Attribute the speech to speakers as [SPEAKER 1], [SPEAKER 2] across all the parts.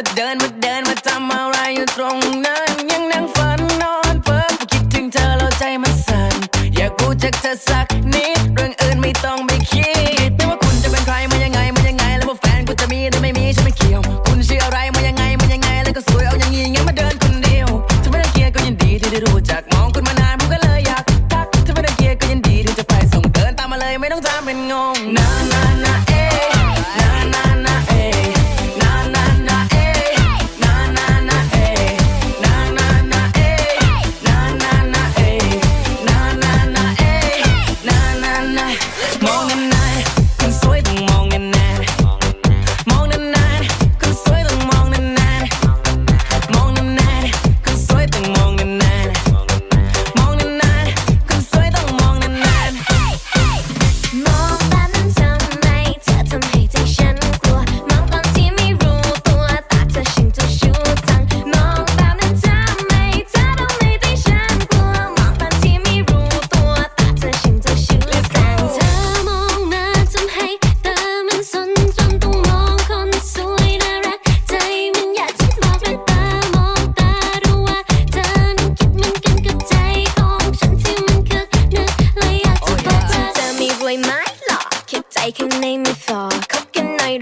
[SPEAKER 1] จะเดินมาเดินมาทำอะไรอยู่ตรงนั้น ยังนั่งฝันนอนเพ้อคิดถึงเธอแล้วใจมันสั่นอยากรู้จักเธอสักนิดเรื่องอื่นไม่ต้องไปคิดไม่ว่าคุณจะเป็นใครมายังไงมายังไง แล้วว่าแฟนคุณจะมีหรือไม่มีฉันไม่เกี่ยว คุณชื่ออะไรมายังไงมายังไง แล้วก็สวยเอาอย่างงี้งั้นมาเดินคนเดียวถ้าไม่ได้เกียก็ยินดีที่ได้รู้จักมองคุณมานานผมก็เลยอยากทักถ้าไม่ได้เกียก็ยินดีที่จะไปส่งเดินตามมาเลยไม่ต้องทำเป็นงงนา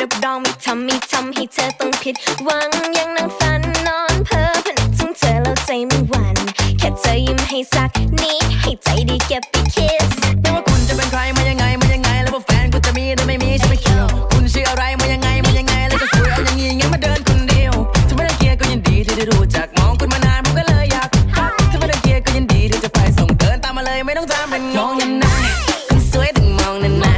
[SPEAKER 1] กดองไม่ทำไม่ทำให้เธอต้องผิดหวังยังนั่งฝันนอนเพ้อพนึกถึงเธอแล้วใจไม่หวั่นแค่เธอยิ้มให้สักนิดให้ใจดีเก็บไปคิดไม่ว่าคุณจะเป็นใครมายังไงมายังไง แล้
[SPEAKER 2] วว่าแฟนคุณจะมีหรือไม่มีฉันไม่เกี่ยวคุณชื่ออะไรมายังไงมายังไง แล้วจะสวยอาอย่างนี้งั้นมาเดินคนเดียวถ้าไม่ได้เกียร์ก็ยินดีที่ได้รู้จักมองคุณมานานผมก็เลยอยากถ้าไม่ได้เกียร์ก็ยินดีที่จะไปส่งเดินตามมาเลยไม่ต้องตามเป็นงงนานคุณสวยถึงมองนาน